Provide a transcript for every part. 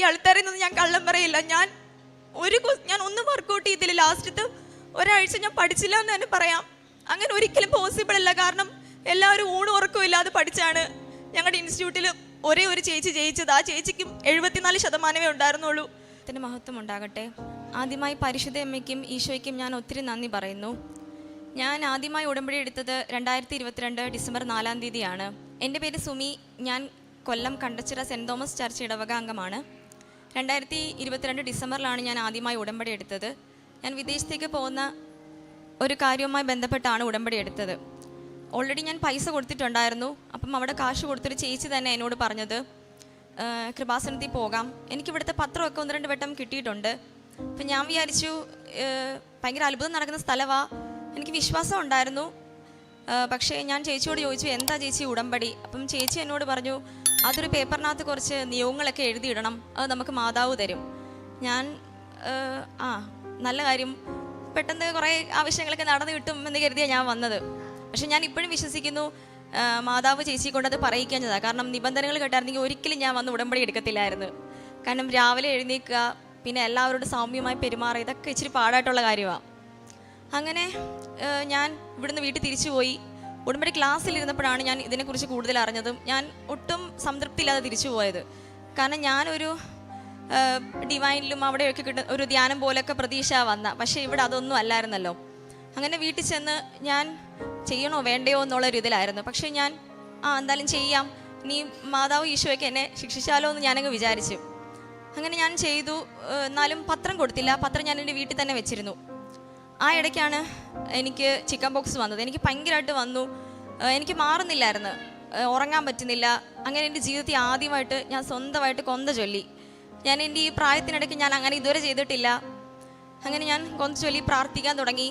ഈ ആൾക്കാരിൽ നിന്ന് ഞാൻ കള്ളം പറയില്ല. ഞാൻ ഒരു ഞാൻ ഒന്നും വർക്കൗട്ട് ചെയ്തില്ല. ലാസ്റ്റത്തെ ഒരാഴ്ച ഞാൻ പഠിച്ചില്ല എന്ന് തന്നെ പറയാം. അങ്ങനെ ഒരിക്കലും പോസിബിൾ അല്ല. കാരണം എല്ലാവരും ഊണ് ഉറക്കവും ഇല്ലാതെ പഠിച്ചാണ് ഞങ്ങളുടെ ഇൻസ്റ്റിറ്റ്യൂട്ടിൽ ഒരേ ഒരു ചേച്ചി ജയിച്ചത്. ആ ചേച്ചിക്കും എഴുപത്തിനാല് ശതമാനമേ ഉണ്ടായിരുന്നുള്ളൂ. അതിന്റെ മഹത്വം ഉണ്ടാകട്ടെ. ആദ്യമായി പരിശുദ്ധ അമ്മയ്ക്കും ഈശോയ്ക്കും ഞാൻ ഒത്തിരി നന്ദി പറയുന്നു. ഞാൻ ആദ്യമായി ഉടമ്പടി എടുത്തത് രണ്ടായിരത്തി ഇരുപത്തിരണ്ട് ഡിസംബർ നാലാം തീയതിയാണ്. എന്റെ പേര് സുമി. ഞാൻ Kollam Kandachira saint Thomas church ഇടവക അംഗമാണ്. രണ്ടായിരത്തി ഇരുപത്തിരണ്ട് ഡിസംബറിലാണ് ഞാൻ ആദ്യമായി ഉടമ്പടി എടുത്തത്. ഞാൻ വിദേശത്തേക്ക് പോകുന്ന ഒരു കാര്യവുമായി ബന്ധപ്പെട്ടാണ് ഉടമ്പടി എടുത്തത്. ഓൾറെഡി ഞാൻ പൈസ കൊടുത്തിട്ടുണ്ടായിരുന്നു. അപ്പം അവിടെ കാശ് കൊടുത്തൊരു ചേച്ചി തന്നെ എന്നോട് പറഞ്ഞത് "ആ, കൃപാസനത്തിൽ പോകാം. എനിക്കിവിടുത്തെ പത്രമൊക്കെ ഒന്ന് രണ്ട് വട്ടം കിട്ടിയിട്ടുണ്ട്. അപ്പം ഞാൻ വിചാരിച്ചു "ഏ, ഭയങ്കര അത്ഭുതം നടക്കുന്ന സ്ഥലമാണ് എനിക്ക് വിശ്വാസം ഉണ്ടായിരുന്നു. പക്ഷേ ഞാൻ ചേച്ചിയോട് ചോദിച്ചു എന്താ ചേച്ചി ഉടമ്പടി? അപ്പം ചേച്ചി എന്നോട് പറഞ്ഞു അതൊരു പേപ്പറിനകത്ത് കുറച്ച് നിയമങ്ങളൊക്കെ എഴുതിയിടണം. അത് നമുക്ക് മാതാവ് തരും. ഞാൻ ആ, നല്ല കാര്യം. പെട്ടെന്ന് കുറേ ആവശ്യങ്ങളൊക്കെ നടന്നു കിട്ടും എന്ന് കരുതിയാണ് ഞാൻ വന്നത്. പക്ഷെ ഞാൻ ഇപ്പോഴും വിശ്വസിക്കുന്നു മാതാവ് ചേച്ചി കൊണ്ടത് പറയിക്കാഞ്ഞതാണ് കാരണം നിബന്ധനകൾ കേട്ടായിരുന്നെങ്കിൽ ഒരിക്കലും ഞാൻ വന്ന് ഉടമ്പടി എടുക്കത്തില്ലായിരുന്നു. കാരണം രാവിലെ എഴുന്നേൽക്കുക പിന്നെ എല്ലാവരോടും സൗമ്യമായി പെരുമാറുക ഇതൊക്കെ ഇച്ചിരി പാടായിട്ടുള്ള കാര്യമാണ് അങ്ങനെ ഞാൻ ഇവിടുന്ന് വീട്ടിൽ തിരിച്ചു പോയി ഉടമ്പടി ക്ലാസ്സിൽ ഇരുന്നപ്പോഴാണ് ഞാൻ ഇതിനെക്കുറിച്ച് കൂടുതൽ അറിഞ്ഞതും ഞാൻ ഒട്ടും സംതൃപ്തിയില്ലാതെ തിരിച്ചു പോയത്. കാരണം ഞാനൊരു ഡിവൈനിലും അവിടെയൊക്കെ കിട്ടുന്ന ഒരു ധ്യാനം പോലൊക്കെ പ്രതീക്ഷ വന്ന. പക്ഷേ ഇവിടെ അതൊന്നും അല്ലായിരുന്നല്ലോ. അങ്ങനെ വീട്ടിൽ ചെന്ന് ഞാൻ ചെയ്യണോ വേണ്ടയോ എന്നുള്ളൊരു ഇതിലായിരുന്നു. പക്ഷേ ഞാൻ ആ എന്തായാലും ചെയ്യാം. നീ മാതാവ് ഈശോയ്ക്ക് എന്നെ ശിക്ഷിച്ചാലോ എന്ന് ഞാനങ്ങ് വിചാരിച്ചു. അങ്ങനെ ഞാൻ ചെയ്തു. എന്നാലും പത്രം കൊടുത്തില്ല. പത്രം ഞാൻ എന്റെ വീട്ടിൽ തന്നെ വെച്ചിരുന്നു. ആ ഇടയ്ക്കാണ് എനിക്ക് ചിക്കൻ ബോക്സ് വന്നത്. എനിക്ക് ഭയങ്കരമായിട്ട് വന്നു. എനിക്ക് മാറുന്നില്ലായിരുന്നു. ഉറങ്ങാൻ പറ്റുന്നില്ല. അങ്ങനെ എന്റെ ജീവിതത്തിൽ ആദ്യമായിട്ട് ഞാൻ സ്വന്തമായിട്ട് കൊന്ത ചൊല്ലി. ഞാൻ എന്റെ ഈ പ്രായത്തിനിടയ്ക്ക് ഞാൻ അങ്ങനെ ഇതുവരെ ചെയ്തിട്ടില്ല. അങ്ങനെ ഞാൻ കൊന്ത ചൊല്ലി പ്രാർത്ഥിക്കാൻ തുടങ്ങി.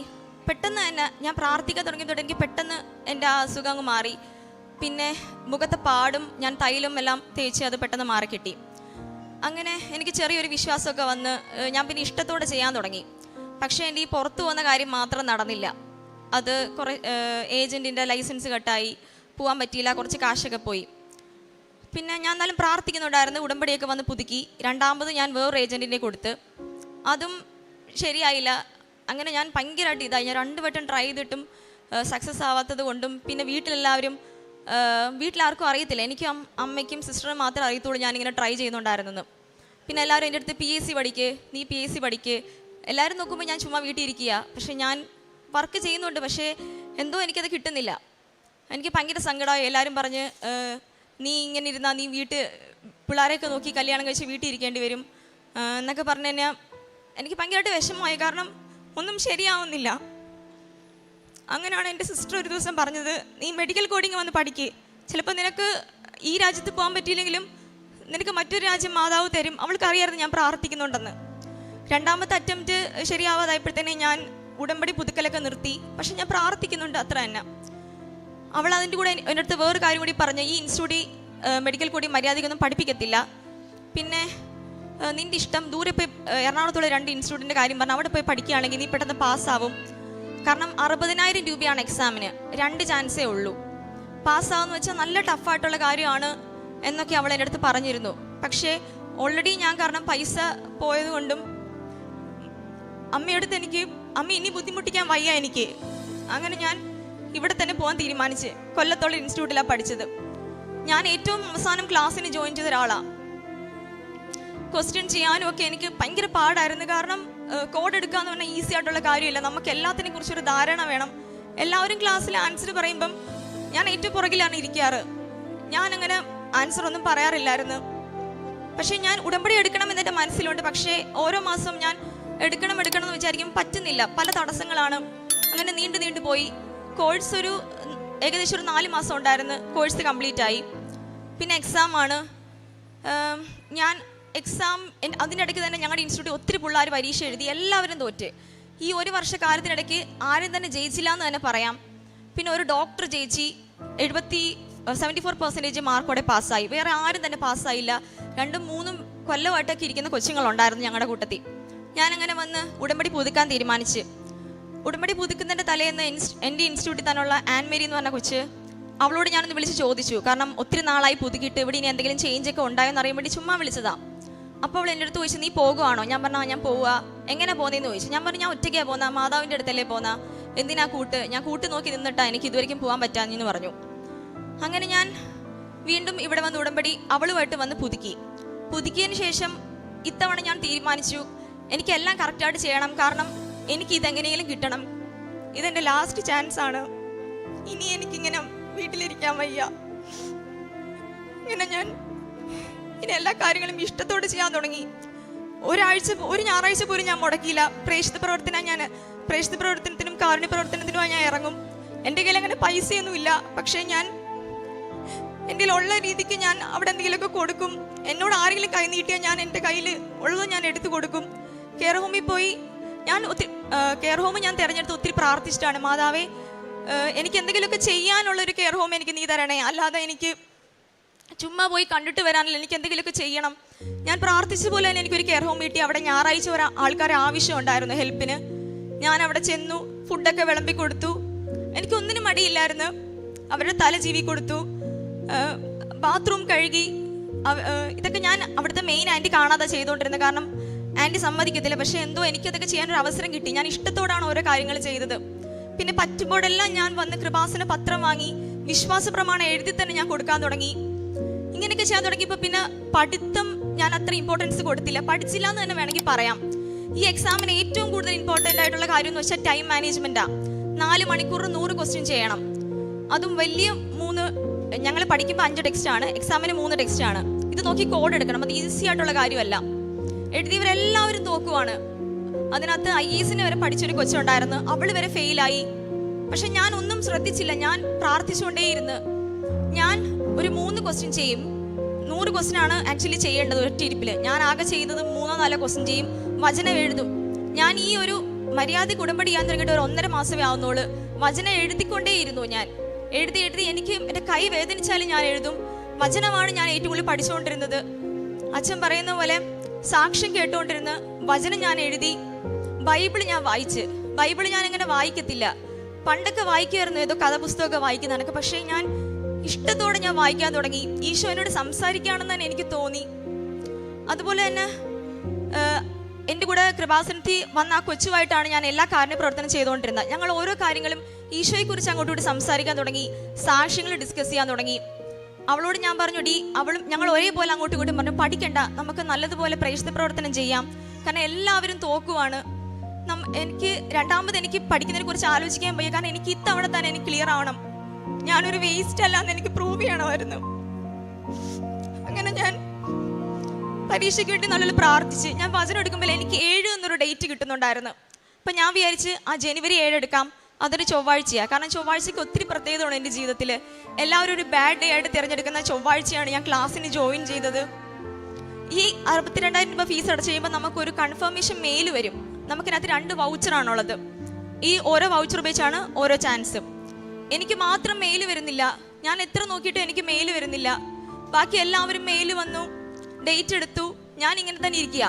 പെട്ടെന്ന് തന്നെ ഞാൻ പ്രാർത്ഥിക്കാൻ തുടങ്ങിയതോടെ എനിക്ക് പെട്ടെന്ന് എന്റെ ആ അസുഖം അങ്ങ് മാറി. പിന്നെ മുഖത്തെ പാടും ഞാൻ തൈലും എല്ലാം തേച്ച് അത് പെട്ടെന്ന് മാറി കിട്ടി അങ്ങനെ എനിക്ക് ചെറിയൊരു വിശ്വാസമൊക്കെ വന്ന് ഞാൻ പിന്നെ ഇഷ്ടത്തോടെ ചെയ്യാൻ തുടങ്ങി. പക്ഷേ എന്റെ ഈ പുറത്തു പോകുന്ന കാര്യം മാത്രം നടന്നില്ല. അത് കുറേ ഏജന്റിന്റെ ലൈസൻസ് കട്ടായി പോകാൻ പറ്റിയില്ല കുറച്ച് കാശൊക്കെ പോയി. പിന്നെ ഞാൻ എന്നാലും പ്രാർത്ഥിക്കുന്നുണ്ടായിരുന്നു ഉടമ്പടിയൊക്കെ വന്ന് പുതുക്കി. രണ്ടാമത് ഞാൻ വേറൊരു ഏജന്റിനെ കൊടുത്ത്. അതും ശരിയായില്ല. അങ്ങനെ ഞാൻ ഭയങ്കരമായിട്ട് ഇതായി. ഞാൻ രണ്ട് വട്ടം ട്രൈ ചെയ്തിട്ടും സക്സസ് ആവാത്തത് കൊണ്ടും പിന്നെ വീട്ടിലെല്ലാവരും വീട്ടിലാർക്കും അറിയത്തില്ല. എനിക്കും അമ്മയ്ക്കും സിസ്റ്ററിനും മാത്രമേ അറിയത്തുള്ളൂ ഞാനിങ്ങനെ ട്രൈ ചെയ്യുന്നുണ്ടായിരുന്നെന്ന്. പിന്നെ എല്ലാവരും എന്റെ അടുത്ത് പി എസ് സി പഠിക്ക് നീ പി എസ് സി പഠിക്ക് എല്ലാവരും നോക്കുമ്പോൾ ഞാൻ ചുമ്മാ വീട്ടിൽ ഇരിക്കുക പക്ഷേ ഞാൻ വർക്ക് ചെയ്യുന്നുണ്ട്. പക്ഷേ എന്തോ എനിക്കത് കിട്ടുന്നില്ല. എനിക്ക് ഭയങ്കര സങ്കടമായി. എല്ലാവരും പറഞ്ഞ് നീ ഇങ്ങനെ ഇരുന്നാൽ നീ വീട്ട് പിള്ളേരെയൊക്കെ നോക്കി കല്യാണം കഴിച്ച് വീട്ടിൽ ഇരിക്കേണ്ടി വരും എന്നൊക്കെ പറഞ്ഞു കഴിഞ്ഞാൽ എനിക്ക് ഭയങ്കരമായിട്ട് വിഷമമായി. കാരണം ഒന്നും ശരിയാവുന്നില്ല. അങ്ങനെയാണ് എന്റെ സിസ്റ്റർ ഒരു ദിവസം പറഞ്ഞത് നീ മെഡിക്കൽ കോഡിങ് വന്ന് പഠിക്ക്. ചിലപ്പോൾ നിനക്ക് ഈ രാജ്യത്ത് പോകാൻ പറ്റിയില്ലെങ്കിലും നിനക്ക് മറ്റൊരു രാജ്യം മാതാവ് തരും. അവൾക്ക് അറിയായിരുന്നു ഞാൻ പ്രാർത്ഥിക്കുന്നുണ്ടെന്ന്. രണ്ടാമത്തെ അറ്റംപ്റ്റ് ശരിയാവാതായപ്പോഴത്തേനെ ഞാൻ ഉടമ്പടി പുതുക്കലൊക്കെ നിർത്തി. പക്ഷെ ഞാൻ പ്രാർത്ഥിക്കുന്നുണ്ട് അത്ര തന്നെ. അവൾ അതിന്റെ കൂടെ എന്റെ അടുത്ത് വേറൊരു കാര്യം കൂടി പറഞ്ഞു. ഈ ഇൻസ്റ്റിറ്റ്യൂട്ടിൽ മെഡിക്കൽ കൂടി മര്യാദയ്ക്കൊന്നും പഠിപ്പിക്കത്തില്ല. പിന്നെ നിന്റെ ഇഷ്ടം ദൂരെ പോയി എറണാകുളത്തുള്ള രണ്ട് ഇൻസ്റ്റിറ്റ്യൂട്ടിന്റെ കാര്യം പറഞ്ഞു അവിടെ പോയി പഠിക്കുകയാണെങ്കിൽ നീ പെട്ടെന്ന് പാസ്സാവും കാരണം അറുപതിനായിരം രൂപയാണ് എക്സാമിന് രണ്ട് ചാൻസേ ഉള്ളൂ. പാസ്സാവെന്ന് വെച്ചാൽ നല്ല ടഫായിട്ടുള്ള കാര്യമാണ് എന്നൊക്കെ അവൾ എന്റെ അടുത്ത് പറഞ്ഞിരുന്നു. പക്ഷേ ഓൾറെഡി ഞാൻ കാരണം പൈസ പോയത് കൊണ്ടും അമ്മയടുത്ത് എനിക്ക് അമ്മ ഇനി ബുദ്ധിമുട്ടിക്കാൻ വയ്യ എനിക്ക്. അങ്ങനെ ഞാൻ ഇവിടെ തന്നെ പോകാൻ തീരുമാനിച്ച് കൊല്ലത്തുള്ള ഇൻസ്റ്റിറ്റ്യൂട്ടിലാണ് പഠിച്ചത്. ഞാൻ ഏറ്റവും അവസാനം ക്ലാസ്സിന് ജോയിൻ ചെയ്ത ഒരാളാണ് ക്വസ്റ്റ്യൻ ചെയ്യാനും ഒക്കെ എനിക്ക് ഭയങ്കര പാടായിരുന്നു. കാരണം കോഡ് എടുക്കുക എന്ന് പറഞ്ഞാൽ ഈസി ആയിട്ടുള്ള കാര്യമില്ല. നമുക്ക് എല്ലാത്തിനെ കുറിച്ചൊരു ധാരണ വേണം. എല്ലാവരും ക്ലാസ്സിൽ ആൻസർ പറയുമ്പം ഞാൻ ഏറ്റവും പുറകിലാണ് ഇരിക്കാറ്. ഞാൻ അങ്ങനെ ആൻസർ ഒന്നും പറയാറില്ലായിരുന്നു. പക്ഷേ ഞാൻ ഉടമ്പടി എടുക്കണം എന്നെന്റെ മനസ്സിലുണ്ട്. പക്ഷേ ഓരോ മാസവും ഞാൻ എടുക്കണം എടുക്കണം എന്ന് വിചാരിക്കും പറ്റുന്നില്ല. പല തടസ്സങ്ങളാണ്. അങ്ങനെ നീണ്ടു നീണ്ടു പോയി. കോഴ്സ് ഒരു ഏകദേശം ഒരു നാല് മാസം ഉണ്ടായിരുന്നു. കോഴ്സ് കംപ്ലീറ്റ് ആയി. പിന്നെ എക്സാം ആണ്. ഞാൻ എക്സാം അതിനിടയ്ക്ക് തന്നെ ഞങ്ങളുടെ ഇൻസ്റ്റിറ്റ്യൂട്ടിൽ ഒത്തിരി പിള്ളേർ പരീക്ഷ എഴുതി എല്ലാവരും തോറ്റ്. ഈ ഒരു വർഷക്കാലത്തിനിടയ്ക്ക് ആരും തന്നെ ജയിച്ചില്ല എന്ന് തന്നെ പറയാം. പിന്നെ ഒരു ഡോക്ടർ ജയിച്ചി എഴുപത്തി സെവന്റി ഫോർ പെർസെന്റേജ് മാർക്കോടെ പാസ്സായി വേറെ ആരും തന്നെ പാസ്സായില്ല രണ്ടും മൂന്നും കൊല്ലമായിട്ടൊക്കെ ഇരിക്കുന്ന കൊച്ചുങ്ങളുണ്ടായിരുന്നു ഞങ്ങളുടെ കൂട്ടത്തിൽ. ഞാനങ്ങനെ വന്ന് ഉടമ്പടി പുതുക്കാൻ തീരുമാനിച്ച്. ഉടമ്പടി പുതുക്കുന്നതിന്റെ തലേന്ന് എന്റെ ഇൻസ്റ്റിറ്റ്യൂട്ടിൽ തന്നെയുള്ള ആൻമേരി എന്ന് പറഞ്ഞ കൊച്ച് അവളോട് ഞാനൊന്ന് വിളിച്ച് ചോദിച്ചു. കാരണം ഒത്തിരി നാളായി പുതുക്കിയിട്ട് ഇവിടെ ഇനി എന്തെങ്കിലും ചേഞ്ച് ഒക്കെ ഉണ്ടായെന്ന് അറിയാൻ വേണ്ടി ചുമ്മാ വിളിച്ചതാ. അപ്പോൾ അവൾ എന്റെ അടുത്ത് ചോദിച്ചു നീ പോകുവാണോ? ഞാൻ പറഞ്ഞു ഞാൻ പോവുക എങ്ങനെ പോകുന്നതെന്ന് ചോദിച്ചു. ഞാൻ പറഞ്ഞു ഞാൻ ഒറ്റയ്ക്കാണ് പോകുന്ന മാതാവിന്റെ അടുത്തല്ലേ പോകുന്ന എന്തിനാ കൂട്ട്? ഞാൻ കൂട്ട് നോക്കി നിന്നിട്ടാ എനിക്ക് ഇതുവരെയും പോകാൻ പറ്റാഞ്ഞെന്ന് പറഞ്ഞു. അങ്ങനെ ഞാൻ വീണ്ടും ഇവിടെ വന്ന് ഉടമ്പടി അവളുമായിട്ട് വന്ന് പുതുക്കി. പുതുക്കിയതിന് ശേഷം ഇത്തവണ ഞാൻ തീരുമാനിച്ചു എനിക്കെല്ലാം കറക്റ്റായിട്ട് ചെയ്യണം. കാരണം എനിക്ക് ഇതെങ്ങനെയെങ്കിലും കിട്ടണം. ഇതെന്റെ ലാസ്റ്റ് ചാൻസ് ആണ്. ഇനി എനിക്കിങ്ങനെ വീട്ടിലിരിക്കാൻ വയ്യ. ഇങ്ങനെ ഞാൻ ഇനി എല്ലാ കാര്യങ്ങളും ഇഷ്ടത്തോട് ചെയ്യാൻ തുടങ്ങി. ഒരാഴ്ച ഒരു ഞായറാഴ്ച പോലും ഞാൻ മുടക്കിയില്ല. പ്രേക്ഷിത പ്രവർത്തന ഞാൻ പ്രേക്ഷിത പ്രവർത്തനത്തിനും കാരുണ്യ പ്രവർത്തനത്തിനുമായി ഞാൻ ഇറങ്ങും. എന്റെ കയ്യിൽ അങ്ങനെ പൈസയൊന്നുമില്ല പക്ഷേ ഞാൻ എന്റെ ഉള്ള രീതിക്ക് ഞാൻ അവിടെ എന്തെങ്കിലുമൊക്കെ കൊടുക്കും. എന്നോട് ആരെങ്കിലും കൈ നീട്ടിയാൽ ഞാൻ എന്റെ കയ്യിൽ ഉള്ളത് ഞാൻ എടുത്തു കൊടുക്കും. കെയർ ഹോമിൽ പോയി ഞാൻ ഒത്തിരി കെയർ ഹോം ഞാൻ തിരഞ്ഞെടുത്ത് ഒത്തിരി പ്രാർത്ഥിച്ചിട്ടാണ്. മാതാവേ എനിക്ക് എന്തെങ്കിലുമൊക്കെ ചെയ്യാനുള്ള ഒരു കെയർ ഹോം എനിക്ക് നീ തരണേ. അല്ലാതെ എനിക്ക് ചുമ്മാ പോയി കണ്ടിട്ട് വരാനല്ല. എനിക്ക് എന്തെങ്കിലുമൊക്കെ ചെയ്യണം. ഞാൻ പ്രാർത്ഥിച്ച പോലെ തന്നെ എനിക്കൊരു കെയർ ഹോം കിട്ടി അവിടെ ഞായറാഴ്ച ഒരു ആൾക്കാരെ ആവശ്യം ഉണ്ടായിരുന്നു ഹെൽപ്പിന്. ഞാൻ അവിടെ ചെന്നു ഫുഡൊക്കെ വിളമ്പി കൊടുത്തു. എനിക്കൊന്നിനും മടിയില്ലായിരുന്നു. അവരുടെ തല ജീവി കൊടുത്തു. ബാത്റൂം കഴുകി. ഇതൊക്കെ ഞാൻ അവിടുത്തെ മെയിൻ ആന്റി കാണാതെ ചെയ്തുകൊണ്ടിരുന്നത്. കാരണം ആന്റി സമ്മതിക്കത്തില്ല. പക്ഷെ എന്തോ എനിക്കതൊക്കെ ചെയ്യാനൊരു അവസരം കിട്ടി. ഞാൻ ഇഷ്ടത്തോടാണ് ഓരോ കാര്യങ്ങൾ ചെയ്തത്. പിന്നെ പറ്റുമ്പോഴെല്ലാം ഞാൻ വന്ന് കൃപാസന പത്രം വാങ്ങി വിശ്വാസ പ്രമാണം എഴുതി തന്നെ ഞാൻ കൊടുക്കാൻ തുടങ്ങി. ഇങ്ങനെയൊക്കെ ചെയ്യാൻ തുടങ്ങിയപ്പോൾ പിന്നെ പഠിത്തം ഞാൻ അത്ര ഇമ്പോർട്ടൻസ് കൊടുത്തില്ല. പഠിച്ചില്ല എന്ന് തന്നെ വേണമെങ്കിൽ പറയാം. ഈ എക്സാമിന് ഏറ്റവും കൂടുതൽ ഇമ്പോർട്ടന്റ് ആയിട്ടുള്ള കാര്യം എന്ന് വെച്ചാൽ ടൈം മാനേജ്മെന്റാണ് നാല് മണിക്കൂർ നൂറ് ക്വസ്റ്റ്യൻ ചെയ്യണം. അതും വലിയ മൂന്ന് ഞങ്ങൾ പഠിക്കുമ്പോൾ അഞ്ച് ടെക്സ്റ്റ് ആണ്. എക്സാമിന് മൂന്ന് ടെക്സ്റ്റ് ആണ്. ഇത് നോക്കി കോഡ് എടുക്കണം. അത് ഈസി ആയിട്ടുള്ള കാര്യമല്ല. എഴുതിയവരെല്ലാവരും തോക്കുവാണ് അതിനകത്ത് ഐ എസിന് വരെ പഠിച്ചൊരു കൊച്ചുണ്ടായിരുന്നു. അവൾ വരെ ഫെയിലായി. പക്ഷെ ഞാൻ ഒന്നും ശ്രദ്ധിച്ചില്ല. ഞാൻ പ്രാർത്ഥിച്ചുകൊണ്ടേയിരുന്നു. ഞാൻ ഒരു മൂന്ന് ക്വസ്റ്റ്യൻ ചെയ്യും. നൂറ് ക്വസ്റ്റ്യൻ ആണ് ആക്ച്വലി ചെയ്യേണ്ടത് ഒറ്റ ഇരിപ്പിൽ ഞാൻ ആകെ ചെയ്യുന്നത് മൂന്നോ നാലോ ക്വസ്റ്റ്യൻ ചെയ്യും. വചനം എഴുതും. ഞാൻ ഈ ഒരു മര്യാദ കുടമ്പടി ചെയ്യാൻ തുടങ്ങിയിട്ട് ഒരു ഒന്നര മാസമേ ആവുന്നുള്ളൂ. വചനം എഴുതിക്കൊണ്ടേയിരുന്നു ഞാൻ. എഴുതി എഴുതി എനിക്ക് എന്റെ കൈ വേദനിച്ചാലും ഞാൻ എഴുതും. വചനമാണ് ഞാൻ ഏറ്റവും കൂടുതൽ പഠിച്ചുകൊണ്ടിരുന്നത്. അച്ഛൻ പറയുന്ന പോലെ സാക്ഷ്യം കേട്ടുകൊണ്ടിരുന്ന് വചനം ഞാൻ എഴുതി. ബൈബിൾ ഞാൻ വായിച്ച്. ബൈബിൾ ഞാൻ അങ്ങനെ വായിക്കത്തില്ല. പണ്ടൊക്കെ വായിക്കുമായിരുന്നു ഏതോ കഥപുസ്തകമൊക്കെ വായിക്കുന്നതൊക്കെ പക്ഷേ ഞാൻ ഇഷ്ടത്തോടെ ഞാൻ വായിക്കാൻ തുടങ്ങി. ഈശോ എന്നോട് സംസാരിക്കുകയാണെന്ന് തന്നെ എനിക്ക് തോന്നി. അതുപോലെ തന്നെ എന്റെ കൂടെ കൃപാസനത്തിൽ വന്ന ആ കൊച്ചുമായിട്ടാണ് ഞാൻ എല്ലാ കാര്യ പ്രവർത്തനം ചെയ്തുകൊണ്ടിരുന്നത്. ഞങ്ങൾ ഓരോ കാര്യങ്ങളും ഈശോയെക്കുറിച്ച് അങ്ങോട്ടും ഇങ്ങോട്ട് സംസാരിക്കാൻ തുടങ്ങി. സാക്ഷ്യങ്ങൾ ഡിസ്കസ് ചെയ്യാൻ തുടങ്ങി. അവളോട് ഞാൻ പറഞ്ഞു ഡി അവളും ഞങ്ങൾ ഒരേപോലെ അങ്ങോട്ടും ഇങ്ങോട്ടും പറഞ്ഞു പഠിക്കണ്ട നമുക്ക് നല്ലതുപോലെ പ്രേക്ഷിത പ്രവർത്തനം ചെയ്യാം. കാരണം എല്ലാവരും തോക്കുവാണ്. എനിക്ക് രണ്ടാമത് എനിക്ക് പഠിക്കുന്നതിനെ കുറിച്ച് ആലോചിക്കാൻ പോയി കാരണം എനിക്ക് ഇത്തവണ തന്നെ എനിക്ക് ക്ലിയർ ആവണം. ഞാനൊരു വേസ്റ്റ് അല്ല എന്ന് എനിക്ക് പ്രൂവ് ചെയ്യണമായിരുന്നു. അങ്ങനെ ഞാൻ പരീക്ഷയ്ക്ക് വേണ്ടി നല്ലൊരു പ്രാർത്ഥിച്ച്. ഞാൻ വചനം എടുക്കുമ്പോൾ എനിക്ക് ഏഴ് എന്നൊരു ഡേറ്റ് കിട്ടുന്നുണ്ടായിരുന്നു. അപ്പം ഞാൻ വിചാരിച്ച് ആ ജനുവരി ഏഴ് എടുക്കാം. അതൊരു ചൊവ്വാഴ്ചയാണ് കാരണം ചൊവ്വാഴ്ചയ്ക്ക് ഒത്തിരി പ്രത്യേകതയാണ് എന്റെ ജീവിതത്തിൽ എല്ലാവരും ഒരു ബാഡ് ഡേ ആയിട്ട് തിരഞ്ഞെടുക്കുന്ന ചൊവ്വാഴ്ചയാണ് ഞാൻ ക്ലാസ്സിന് ജോയിൻ ചെയ്തത്. ഈ അറുപത്തിരണ്ടായിരം രൂപ ഫീസ് അടച്ചു കഴിയുമ്പോൾ നമുക്കൊരു കൺഫർമേഷൻ മെയിൽ വരും. നമുക്കിനകത്ത് രണ്ട് വൗച്ചറാണുള്ളത് ഈ ഓരോ വൗച്ചർ ഉപയോഗിച്ചാണ് ഓരോ ചാൻസും എനിക്ക് മാത്രം മെയിൽ വരുന്നില്ല. ഞാൻ എത്ര നോക്കിയിട്ടും എനിക്ക് മെയിൽ വരുന്നില്ല. ബാക്കി എല്ലാവരും മെയിൽ വന്നു ഡേറ്റ് എടുത്തു. ഞാൻ ഇങ്ങനെ തന്നെ ഇരിക്കുക.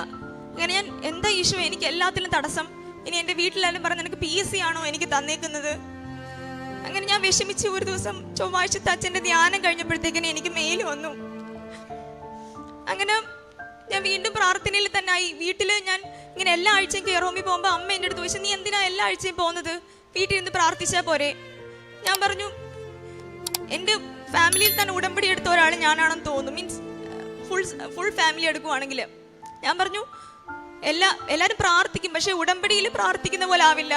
അങ്ങനെ ഞാൻ എന്താ ഇഷ്യൂ എനിക്ക് എല്ലാത്തിലും തടസ്സം. ഇനി എന്റെ വീട്ടിലെല്ലാം പറഞ്ഞു നിനക്ക് പി എസ് സി ആണോ എനിക്ക് തന്നേക്കുന്നത്? അങ്ങനെ ഞാൻ വിഷമിച്ച് ഒരു ദിവസം ചൊവ്വാഴ്ചത്തെ അച്ഛന്റെ ധ്യാനം കഴിഞ്ഞപ്പോഴത്തേക്കിന് എനിക്ക് മെയിൽ വന്നു. അങ്ങനെ ഞാൻ വീണ്ടും പ്രാർത്ഥനയിൽ തന്നെ ആയി വീട്ടിൽ ഞാൻ ഇങ്ങനെ എല്ലാ ആഴ്ചയും കെയർ ഹോമിൽ പോകുമ്പോൾ അമ്മ എന്റെ അടുത്ത് ചോദിച്ചു നീ എന്തിനാ എല്ലാ ആഴ്ചയും പോകുന്നത്? വീട്ടിൽ ഇരുന്ന് പ്രാർത്ഥിച്ചാൽ പോരെ? ഞാൻ പറഞ്ഞു എന്റെ ഫാമിലിയിൽ തന്നെ ഉടമ്പടി എടുത്ത ഒരാൾ ഞാനാണെന്ന് തോന്നുന്നു. മീൻസ് ഫുൾ ഫുൾ ഫാമിലി എടുക്കുവാണെങ്കിൽ ഞാൻ പറഞ്ഞു എല്ലാ എല്ലാവരും പ്രാർത്ഥിക്കും പക്ഷെ ഉടമ്പടിയിൽ പ്രാർത്ഥിക്കുന്ന പോലെ ആവില്ല.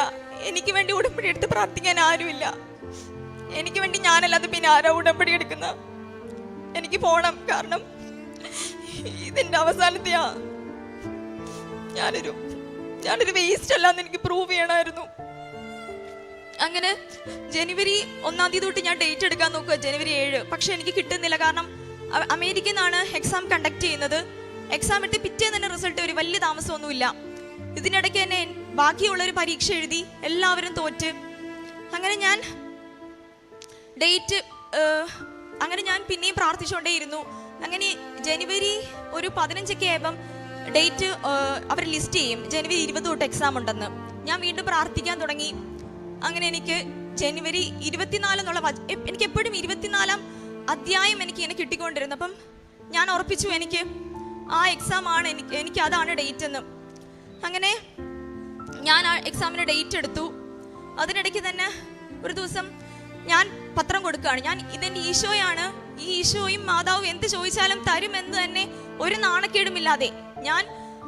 എനിക്ക് വേണ്ടി ഉടമ്പടി എടുത്ത് പ്രാർത്ഥിക്കാൻ ആരുമില്ല. എനിക്ക് വേണ്ടി ഞാനല്ലാതെ പിന്നെ ആരാ ഉടമ്പടി എടുക്കുന്ന? എനിക്ക് പോണം കാരണം ഇതിന്റെ അവസാനത്തെയാ. ഞാനൊരു ഞാനൊരു വേസ്റ്റ് അല്ലാന്ന് എനിക്ക് പ്രൂവ് ചെയ്യണമായിരുന്നു. അങ്ങനെ ജനുവരി ഒന്നാം തീയതി തൊട്ട് ഞാൻ ഡേറ്റ് എടുക്കാൻ നോക്കുക ജനുവരി ഏഴ്. പക്ഷെ എനിക്ക് കിട്ടുന്നില്ല കാരണം അമേരിക്കയിൽ നിന്നാണ് എക്സാം കണ്ടക്ട് ചെയ്യുന്നത്. എക്സാം ഇട്ട് പിറ്റേന്ന് തന്നെ റിസൾട്ട് വരും. വലിയ താമസമൊന്നുമില്ല. ഇതിനിടയ്ക്ക് തന്നെ ബാക്കിയുള്ള ഒരു പരീക്ഷ എഴുതി എല്ലാവരും തോറ്റ്. അങ്ങനെ ഞാൻ ഡേറ്റ് അങ്ങനെ ഞാൻ പിന്നെയും പ്രാർത്ഥിച്ചുകൊണ്ടേയിരുന്നു. അങ്ങനെ ജനുവരി ഒരു പതിനഞ്ചൊക്കെ ആയപ്പം ഡേറ്റ് അവർ ലിസ്റ്റ് ചെയ്യും. ജനുവരി ഇരുപത് തൊട്ട് എക്സാം ഉണ്ടെന്ന്. ഞാൻ വീണ്ടും പ്രാർത്ഥിക്കാൻ തുടങ്ങി. അങ്ങനെ എനിക്ക് ജനുവരി ഇരുപത്തിനാല് എന്നുള്ള എനിക്ക് എപ്പോഴും ഇരുപത്തിനാലാം അധ്യായം എനിക്ക് ഇങ്ങനെ കിട്ടിക്കൊണ്ടിരുന്നു. അപ്പം ഞാൻ ഉറപ്പിച്ചു എനിക്ക് ആ എക്സാം ആണ് എനിക്ക് എനിക്ക് അതാണ് ഡേറ്റ് എന്ന്. അങ്ങനെ ഞാൻ ആ എക്സാമിന് ഡേറ്റ് എടുത്തു. അതിനിടയ്ക്ക് തന്നെ ഒരു ദിവസം ഞാൻ പത്രം കൊടുക്കുകയാണ്. ഞാൻ ഇതെന്റെ ഈശോയാണ്. ഈ ഈശോയും മാതാവും എന്ത് ചോദിച്ചാലും തരുമെന്ന് തന്നെ ഒരു നാണക്കേടുമില്ലാതെ ഞാൻ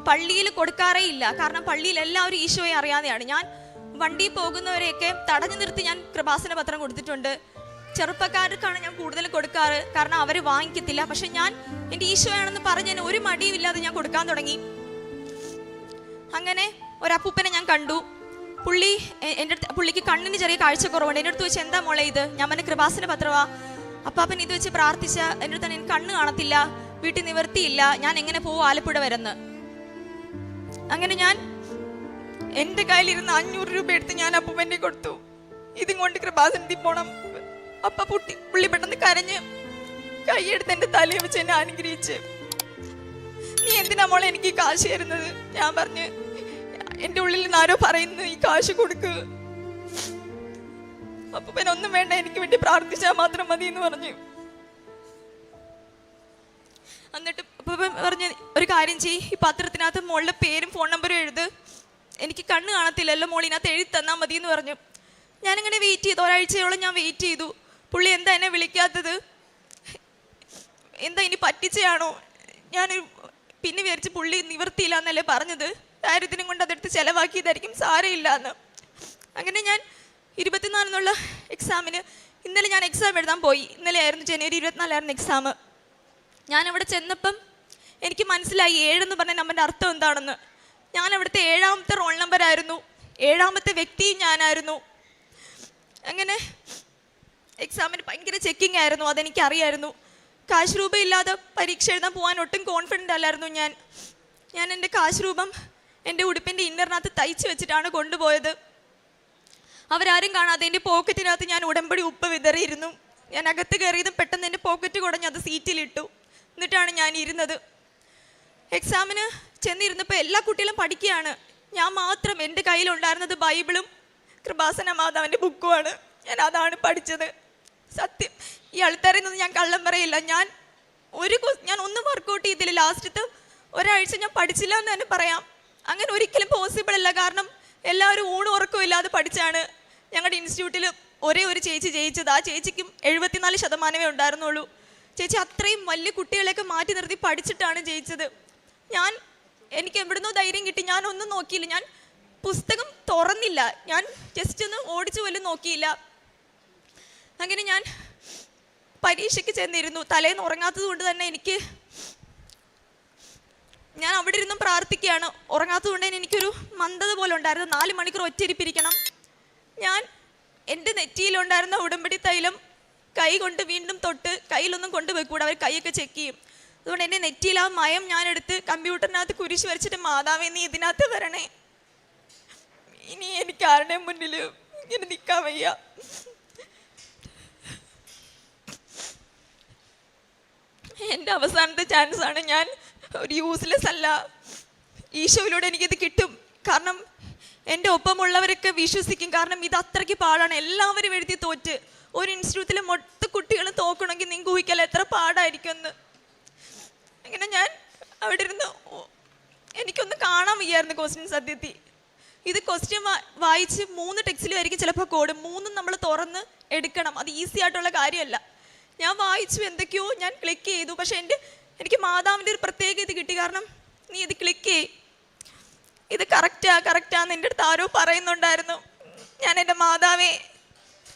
പള്ളിയിൽ കൊടുക്കാറേ ഇല്ല. കാരണം പള്ളിയിൽ എല്ലാവരും ഈശോയെ അറിയാതെയാണ്. ഞാൻ വണ്ടി പോകുന്നവരെയൊക്കെ തടഞ്ഞു നിർത്തി ഞാൻ കൃപാസന പത്രം കൊടുത്തിട്ടുണ്ട്. ചെറുപ്പക്കാർക്കാണ് ഞാൻ കൂടുതൽ കൊടുക്കാറ്. കാരണം അവർ വാങ്ങിക്കത്തില്ല. പക്ഷെ ഞാൻ എന്റെ ഈശോയാണെന്ന് പറഞ്ഞ് ഞാൻ ഒരു മടിയുമില്ലാതെ ഞാൻ കൊടുക്കാൻ തുടങ്ങി. അങ്ങനെ ഒരപ്പൂപ്പനെ ഞാൻ കണ്ടു. പുള്ളി എന്റെ അടുത്ത് പുള്ളിക്ക് കണ്ണിന് ചെറിയ കാഴ്ചക്കുറവുണ്ട് എന്റെ അടുത്ത് വെച്ച് എന്താ മോളെ ഇത്? ഞാൻ പറഞ്ഞ കൃപാസന പത്രവാ. അപ്പാപ്പൻ ഇത് വെച്ച് പ്രാർത്ഥിച്ച എന്റെ അടുത്ത് എനിക്ക് കണ്ണ് കാണത്തില്ല. വീട്ടിൽ നിവർത്തിയില്ല ഞാൻ എങ്ങനെ പോവും ആലപ്പുഴ വരുന്ന്? അങ്ങനെ ഞാൻ എന്റെ കയ്യിലിരുന്ന് അഞ്ഞൂറ് രൂപ എടുത്ത് ഞാൻ അപ്പൂപ്പന്റെ കൊടുത്തു. ഇതും കൊണ്ട് കൃപാസനത്തിൽ പോണം. അപ്പ പുട്ടി പുള്ളി പെട്ടെന്ന് കരഞ്ഞ് കൈയെടുത്ത് എന്റെ തലയെ വെച്ച് എന്നെ അനുഗ്രഹിച്ച്. നീ എന്തിനാ മോളെ എനിക്ക് കാശ് തരുന്നത്? ഞാൻ പറഞ്ഞ് എന്റെ ഉള്ളിൽ നിന്ന് ആരോ പറയുന്നു ഈ കാശ് കൊടുക്ക്. അപ്പൊ പിന്നെ ഒന്നും വേണ്ട എനിക്ക് വേണ്ടി പ്രാർത്ഥിച്ചാൽ മാത്രം മതി എന്ന് പറഞ്ഞു. എന്നിട്ട് അപ്പൂപ്പൻ പറഞ്ഞ് ഒരു കാര്യം ചെയ്യ് ഈ പത്രത്തിനകത്ത് മോളുടെ പേരും ഫോൺ നമ്പറും എഴുത്. എനിക്ക് കണ്ണ് കാണത്തില്ലല്ലോ മോൾ ഇതിനകത്ത് എഴുതി തന്നാൽ മതി എന്ന് പറഞ്ഞു. ഞാനിങ്ങനെ വെയിറ്റ് ചെയ്തു ഒരാഴ്ചയോളം ഞാൻ വെയിറ്റ് ചെയ്തു. പുള്ളി എന്താ എന്നെ വിളിക്കാത്തത്? എന്താ ഇനി പറ്റിച്ചയാണോ? ഞാൻ പിന്നെ വിചാരിച്ച് പുള്ളി നിവർത്തിയില്ല എന്നല്ലേ പറഞ്ഞത്? ദാരിദ്ര്യം കൊണ്ട് അതെടുത്ത് ചിലവാക്കിയതായിരിക്കും സാരയില്ല എന്ന് അങ്ങനെ ഞാൻ ഇരുപത്തിനാലിനുള്ള എക്സാമിന് ഇന്നലെ ഞാൻ എക്സാം എഴുതാൻ പോയി. ഇന്നലെ ആയിരുന്നു ജനുവരി ഇരുപത്തിനാലായിരുന്നു എക്സാം ഞാൻ അവിടെ ചെന്നപ്പം എനിക്ക് മനസ്സിലായി ഏഴെന്ന് പറഞ്ഞ നമ്പറിന്റെ അർത്ഥം എന്താണെന്ന്. ഞാൻ അവിടുത്തെ ഏഴാമത്തെ റോൾ നമ്പർ ആയിരുന്നു. ഏഴാമത്തെ വ്യക്തിയും ഞാനായിരുന്നു. അങ്ങനെ എക്സാമിന് ഭയങ്കര ചെക്കിംഗ് ആയിരുന്നു അതെനിക്ക് അറിയായിരുന്നു കാശ് രൂപ ഇല്ലാതെ പരീക്ഷ എഴുതാൻ പോകാൻ ഒട്ടും കോൺഫിഡന്റ് അല്ലായിരുന്നു ഞാൻ. ഞാൻ എന്റെ കാശ് രൂപം എന്റെ ഉടുപ്പിന്റെ ഇന്നറിനകത്ത് തയ്ച്ച് വെച്ചിട്ടാണ് കൊണ്ടുപോയത്. അവരാരും കാണാതെ എന്റെ പോക്കറ്റിനകത്ത് ഞാൻ ഉടമ്പടി ഉപ്പ് വിതറിയിരുന്നു. ഞാൻ അകത്ത് കയറിയതും പെട്ടെന്ന് എന്റെ പോക്കറ്റ് കുടഞ്ഞ് അത് സീറ്റിലിട്ടു എന്നിട്ടാണ് ഞാൻ ഇരുന്നത്. എക്സാമിന് ചെന്നിരുന്നപ്പോൾ എല്ലാ കുട്ടികളും പഠിക്കുകയാണ്. ഞാൻ മാത്രം എന്റെ കയ്യിലുണ്ടായിരുന്നത് ബൈബിളും കൃപാസന മാതാവിന്റെ ബുക്കുമാണ് ഞാൻ അതാണ് പഠിച്ചത്. സത്യം. ഈ ആൾക്കാരിൽ നിന്ന് ഞാൻ കള്ളം പറയില്ല. ഞാൻ ഒരു ഞാൻ ഒന്നും വർക്കൗട്ട് ചെയ്തില്ല. ലാസ്റ്റത്തെ ഒരാഴ്ച ഞാൻ പഠിച്ചില്ല എന്ന് തന്നെ പറയാം. അങ്ങനെ ഒരിക്കലും പോസിബിൾ അല്ല. കാരണം എല്ലാവരും ഊണും ഉറക്കവും ഇല്ലാതെ പഠിച്ചാണ് ഞങ്ങളുടെ ഇൻസ്റ്റിറ്റ്യൂട്ടിൽ ഒരേ ഒരു ചേച്ചി ജയിച്ചത്. ആ ചേച്ചിക്കും എഴുപത്തിനാല് ശതമാനമേ ഉണ്ടായിരുന്നുള്ളൂ. ചേച്ചി അത്രയും വലിയ കുട്ടികളെയൊക്കെ മാറ്റി നിർത്തി പഠിച്ചിട്ടാണ് ജയിച്ചത്. ഞാൻ എനിക്ക് എവിടുന്നോ ധൈര്യം കിട്ടി. ഞാൻ ഒന്നും നോക്കിയില്ല. ഞാൻ പുസ്തകം തുറന്നില്ല. ഞാൻ ജസ്റ്റ് ഒന്ന് ഓടിച്ചു പോലും നോക്കിയില്ല. അങ്ങനെ ഞാൻ പരീക്ഷയ്ക്ക് ചെന്നിരുന്നു. തലേന്ന് ഉറങ്ങാത്തത് കൊണ്ട് തന്നെ എനിക്ക് ഞാൻ അവിടെ ഇരുന്നും പ്രാർത്ഥിക്കുകയാണ്. ഉറങ്ങാത്തത് കൊണ്ട് തന്നെ എനിക്കൊരു മന്ദത പോലെ ഉണ്ടായിരുന്നു. നാല് മണിക്കൂർ ഒറ്റയിരിപ്പിരിക്കണം ഞാൻ എന്റെ നെറ്റിയിലുണ്ടായിരുന്ന ഉടമ്പടി തൈലം കൈ കൊണ്ട് വീണ്ടും തൊട്ട് കയ്യിലൊന്നും കൊണ്ടുപോയിക്കൂടെ അവർ കൈയൊക്കെ ചെക്ക് ചെയ്യും. അതുകൊണ്ട് എന്റെ നെറ്റിയിൽ ആ മയം ഞാനെടുത്ത് കമ്പ്യൂട്ടറിനകത്ത് കുരിശ് വരച്ചിട്ട് മാതാവേ നീ ഇതിനകത്ത് വരണേ. ഇനി എനിക്ക് ആരുടെയും മുന്നിൽ ഇങ്ങനെ നിൽക്കാൻ വയ്യ. എന്റെ അവസാനത്തെ ചാൻസ് ആണ് ഞാൻ ഒരു യൂസ്ലെസ് അല്ല. ഈശോയിലൂടെ എനിക്കിത് കിട്ടും. കാരണം എന്റെ ഒപ്പമുള്ളവരൊക്കെ വിശ്വസിക്കും. കാരണം ഇത് അത്രയ്ക്ക് പാടാണ്. എല്ലാവരും എഴുതി തോറ്റ്. ഒരു ഇൻസ്റ്റിറ്റ്യൂട്ടിലെ മൊത്ത കുട്ടികളും തോക്കണമെങ്കിൽ നിങ്ങൾക്ക് ഊഹിക്കല്ല എത്ര പാടായിരിക്കും എന്ന് അങ്ങനെ ഞാൻ അവിടെ ഇരുന്ന് എനിക്കൊന്ന് കാണാൻ വയ്യായിരുന്നു ക്വസ്റ്റ്യൻ സത്യത്തിൽ. ഇത് ക്വസ്റ്റ്യൻ വായിച്ച് മൂന്ന് ടെക്സ്റ്റിലും ആയിരിക്കും ചിലപ്പോൾ കോഡ് മൂന്നും നമ്മൾ തുറന്ന് എടുക്കണം. അത് ഈസി ആയിട്ടുള്ള കാര്യമല്ല. ഞാൻ വായിച്ചു എന്തൊക്കെയോ ഞാൻ ക്ലിക്ക് ചെയ്തു. പക്ഷേ എന്റെ എനിക്ക് മാതാവിന്റെ ഒരു പ്രത്യേക ഇത് കിട്ടി. കാരണം നീ ഇത് ക്ലിക്ക് ചെയ്. ഇത് കറക്റ്റാ കറക്റ്റാന്ന് എന്റെ അടുത്ത് ആരോ പറയുന്നുണ്ടായിരുന്നു. ഞാൻ എന്റെ മാതാവേ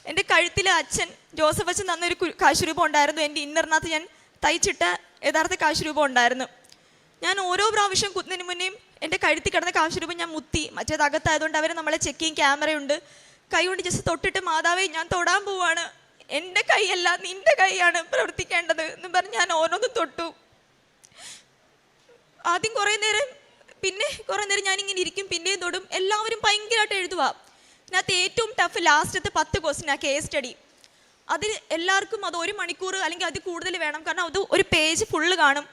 എന്റെ കഴുത്തിലെ അച്ഛൻ ജോസഫ് അച്ഛൻ തന്നൊരു കാശുരൂപം ഉണ്ടായിരുന്നു. എന്റെ ഇന്നറിനകത്ത് ഞാൻ തയ്ച്ചിട്ട യഥാർത്ഥ കാശുരൂപം ഉണ്ടായിരുന്നു. ഞാൻ ഓരോ പ്രാവശ്യം കുത്തുന്നതിന് മുന്നേയും എന്റെ കഴുത്തിൽ കിടന്ന കാശുരൂപം ഞാൻ മുത്തി. മറ്റേത് അകത്തായതുകൊണ്ട് അവർ നമ്മളെ ചെക്കിങ് ക്യാമറയുണ്ട് കൈ കൊണ്ട് ജസ്റ്റ് തൊട്ടിട്ട് മാതാവേ ഞാൻ തൊടാൻ പോവാണ്. എന്റെ കൈയല്ല നിന്റെ കൈയാണ് പ്രവർത്തിക്കേണ്ടത് എന്ന് പറഞ്ഞ് ഞാൻ ഓരോന്നും തൊട്ടു. ആദ്യം കുറേ നേരം പിന്നെ കുറേ നേരം ഞാനിങ്ങനെ ഇരിക്കും പിന്നെയും തൊടും. എല്ലാവരും ഭയങ്കരമായിട്ട് എഴുതുക ഇതിനകത്ത് ഏറ്റവും ടഫ് ലാസ്റ്റത്തെ പത്ത് ക്വസ്റ്റിനാ കേസ് സ്റ്റഡി അതിൽ എല്ലാവർക്കും അത് ഒരു മണിക്കൂർ അല്ലെങ്കിൽ അത് കൂടുതൽ വേണം. കാരണം അത് ഒരു പേജ് ഫുള്ള് കാണും.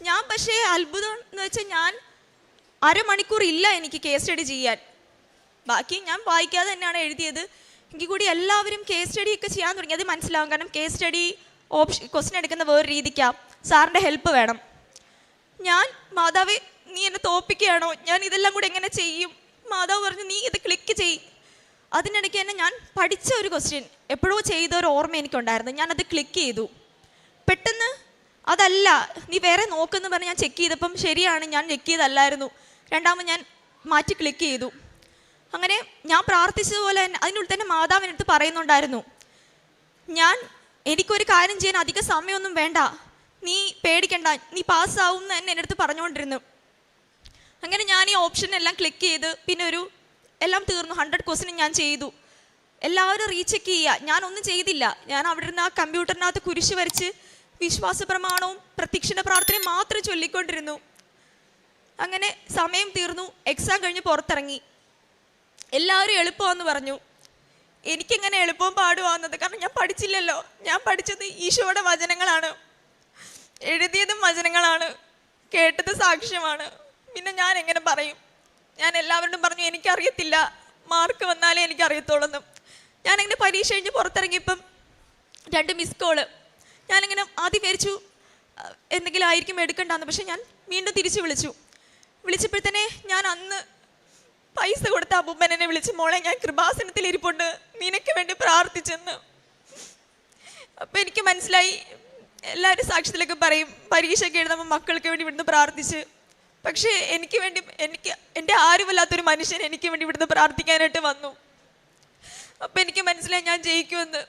ഞാൻ പക്ഷേ അത്ഭുതം എന്ന് വെച്ചാൽ ഞാൻ അരമണിക്കൂർ ഇല്ല എനിക്ക് കേസ് സ്റ്റഡി ചെയ്യാൻ. ബാക്കി ഞാൻ വായിക്കാതെ തന്നെയാണ് എഴുതിയത്. എങ്കിൽ കൂടി എല്ലാവരും കേസ് സ്റ്റഡി ഒക്കെ ചെയ്യാൻ തുടങ്ങി. അത് മനസ്സിലാവും. കാരണം കേസ് സ്റ്റഡി ഓപ്ഷൻ ക്വസ്റ്റ്യൻ എടുക്കുന്ന വേറെ രീതിക്കാം. സാറിന്റെ ഹെൽപ്പ് വേണം. ഞാൻ മാതാവേ നീ എന്നെ തോപ്പിക്കുകയാണോ ഞാൻ ഇതെല്ലാം കൂടി എങ്ങനെ ചെയ്യും? മാതാവ് പറഞ്ഞു നീ ഇത് ക്ലിക്ക് ചെയ്. അതിനിടയ്ക്ക് തന്നെ ഞാൻ പഠിച്ച ഒരു ക്വസ്റ്റ്യൻ എപ്പോഴോ ചെയ്ത ഒരു ഓർമ്മ എനിക്കുണ്ടായിരുന്നു. ഞാനത് ക്ലിക്ക് ചെയ്തു. പെട്ടെന്ന് അതല്ല നീ വേറെ നോക്കുന്നു പറഞ്ഞ് ഞാൻ ചെക്ക് ചെയ്തപ്പം ശരിയാണ് ഞാൻ ചെക്ക് ചെയ്തല്ലായിരുന്നു. രണ്ടാമത് ഞാൻ മാറ്റി ക്ലിക്ക് ചെയ്തു. അങ്ങനെ ഞാൻ പ്രാർത്ഥിച്ചതുപോലെ തന്നെ അതിനുള്ളിൽ തന്നെ മാതാവിനടുത്ത് പറയുന്നുണ്ടായിരുന്നു ഞാൻ എനിക്കൊരു കാര്യം ചെയ്യാൻ അധിക സമയമൊന്നും വേണ്ട. നീ പേടിക്കണ്ട. നീ പാസ്സാവും എന്ന് തന്നെ എന്റെ അടുത്ത് പറഞ്ഞുകൊണ്ടിരുന്നു. അങ്ങനെ ഞാൻ ഈ ഓപ്ഷനെല്ലാം ക്ലിക്ക് ചെയ്ത് പിന്നെ ഒരു എല്ലാം തീർന്നു. ഹൺഡ്രഡ് ക്വസ്റ്റിനും ഞാൻ ചെയ്തു. എല്ലാവരും റീചെക്ക് ചെയ്യുക. ഞാനൊന്നും ചെയ്തില്ല. ഞാൻ അവിടെ ഇരുന്ന് ആ കമ്പ്യൂട്ടറിനകത്ത് കുരിശ് വരച്ച് വിശ്വാസ പ്രമാണവും പ്രത്യക്ഷണ പ്രാർത്ഥനയും മാത്രം ചൊല്ലിക്കൊണ്ടിരുന്നു. അങ്ങനെ സമയം തീർന്നു. എക്സാം കഴിഞ്ഞ് പുറത്തിറങ്ങി. എല്ലാവരും എളുപ്പമാണെന്ന് പറഞ്ഞു. എനിക്കെങ്ങനെ എളുപ്പവും പാടുവാന്നത് കാരണം ഞാൻ പഠിച്ചില്ലല്ലോ. ഞാൻ പഠിച്ചത് ഈശോയുടെ വചനങ്ങളാണ്. എഴുതിയതും വചനങ്ങളാണ്. കേട്ടത് സാക്ഷ്യമാണ്. പിന്നെ ഞാൻ എങ്ങനെ പറയും? ഞാൻ എല്ലാവരോടും പറഞ്ഞു എനിക്കറിയത്തില്ല. മാർക്ക് വന്നാലേ എനിക്കറിയത്തുള്ളൂ ഞാനിങ്ങനെ പരീക്ഷ കഴിഞ്ഞ് പുറത്തിറങ്ങിയപ്പം രണ്ട് മിസ് കോൾ ഞാനിങ്ങനെ ആദ്യം വിചാരിച്ചു എന്തെങ്കിലും ആയിരിക്കും എടുക്കണ്ടെന്ന്. പക്ഷെ ഞാൻ വീണ്ടും തിരിച്ചു വിളിച്ചു. വിളിച്ചപ്പോഴത്തന്നെ ഞാൻ അന്ന് പൈസ കൊടുത്ത അബുമ്മനെ വിളിച്ച് മോളെ ഞാൻ കൃപാസനത്തിൽ ഇരിപ്പുണ്ട്. നിനക്ക് വേണ്ടി പ്രാർത്ഥിച്ചെന്ന്. അപ്പം എനിക്ക് മനസ്സിലായി. എല്ലാവരും സാക്ഷ്യത്തിലൊക്കെ പറയും. പരീക്ഷയൊക്കെ എഴുതുമ്പോൾ മക്കൾക്ക് വേണ്ടി ഇവിടുന്ന് പ്രാർത്ഥിച്ച്. പക്ഷേ എനിക്ക് വേണ്ടി എനിക്ക് എന്റെ ആരുമല്ലാത്തൊരു മനുഷ്യൻ എനിക്ക് വേണ്ടി ഇവിടുന്ന് പ്രാർത്ഥിക്കാനായിട്ട് വന്നു. അപ്പം എനിക്ക് മനസ്സിലായി ഞാൻ ജയിക്കുമെന്ന്.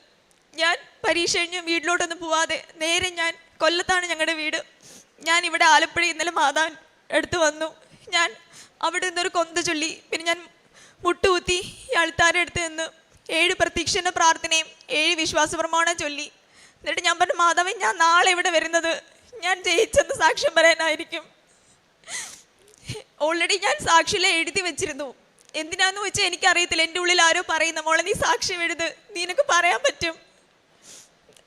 ഞാൻ പരീക്ഷ കഴിഞ്ഞ് വീട്ടിലോട്ടൊന്നും പോവാതെ നേരെ ഞാൻ കൊല്ലത്താണ് ഞങ്ങളുടെ വീട്. ഞാൻ ഇവിടെ ആലപ്പുഴ ഇന്നലെ മാതാൻ എടുത്തു വന്നു. ഞാൻ അവിടെ നിന്നൊരു കൊന്ത ചൊല്ലി. പിന്നെ ഞാൻ മുട്ടുകുത്തി ഈ അടുത്ത് നിന്ന് ഏഴ് പ്രതീക്ഷണ പ്രാർത്ഥനയും ഏഴ് വിശ്വാസ പ്രമാണം ചൊല്ലി. എന്നിട്ട് ഞാൻ പറഞ്ഞു മാധവൻ ഞാൻ നാളെ ഇവിടെ വരുന്നത് ഞാൻ ജയിച്ചെന്ന് സാക്ഷ്യം പറയാനായിരിക്കും. ഓൾറെഡി ഞാൻ സാക്ഷിയിലെ എഴുതി വെച്ചിരുന്നു. എന്തിനാന്ന് വെച്ചാൽ എനിക്കറിയത്തില്ല. എന്റെ ഉള്ളിൽ ആരോ പറയുന്ന മോളെ നീ സാക്ഷ്യം എഴുത്. നിനക്ക് പറയാൻ പറ്റും.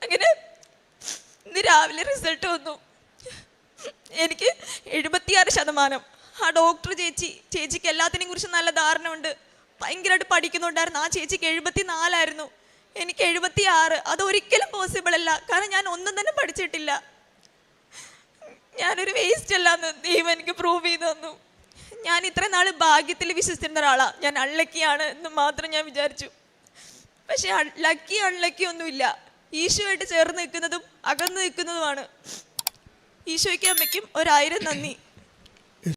അങ്ങനെ ഇന്ന് രാവിലെ റിസൾട്ട് വന്നു. എനിക്ക് എഴുപത്തിയാറ് ശതമാനം. ആ ഡോക്ടർ ചേച്ചി ചേച്ചിക്ക് എല്ലാത്തിനെയും കുറിച്ച് നല്ല ധാരണ ഉണ്ട് ഭയങ്കരമായിട്ട് പഠിക്കുന്നുണ്ടായിരുന്നു. ആ ചേച്ചിക്ക് എഴുപത്തി നാലായിരുന്നു എനിക്ക് എഴുപത്തി ആറ് അതൊരിക്കലും പോസിബിൾ അല്ല. കാരണം ഞാൻ ഒന്നും തന്നെ പഠിച്ചിട്ടില്ല. ഞാനൊരു വേസ്റ്റ് അല്ലാന്ന് ദൈവം എനിക്ക് പ്രൂവ് ചെയ്ത് തന്നു. ഞാൻ ഇത്ര നാൾ ഭാഗ്യത്തിൽ വിശ്വസിച്ചിരുന്ന ഒരാളാണ് ഞാൻ അൺലക്കിയാണ് എന്ന് മാത്രം ഞാൻ വിചാരിച്ചു. പക്ഷെ ലക്കി അൺലക്കി ഒന്നുമില്ല. ഈശോയായിട്ട് ചേർന്ന് നിൽക്കുന്നതും അകന്ന് നിൽക്കുന്നതുമാണ്. ഈശോയ്ക്ക് അമ്മയ്ക്കും ഒരായിരം നന്ദി.